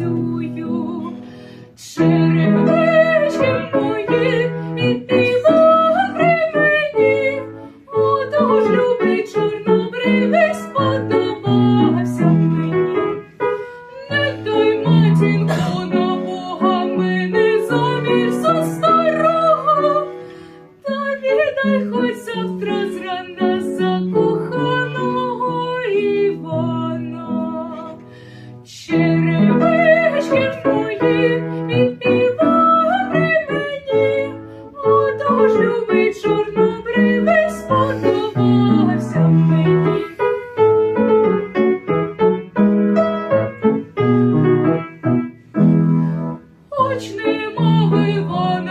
працюю, черепички мої, і ти могли мені, отож любий чорнобривий сподобався мені. Не той матінко на Бога мене заміж за старого, та віддай хоч завтра. ж любить чорнобривий, сподобався мені. Хоч нема вивона.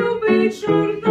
любить журнал.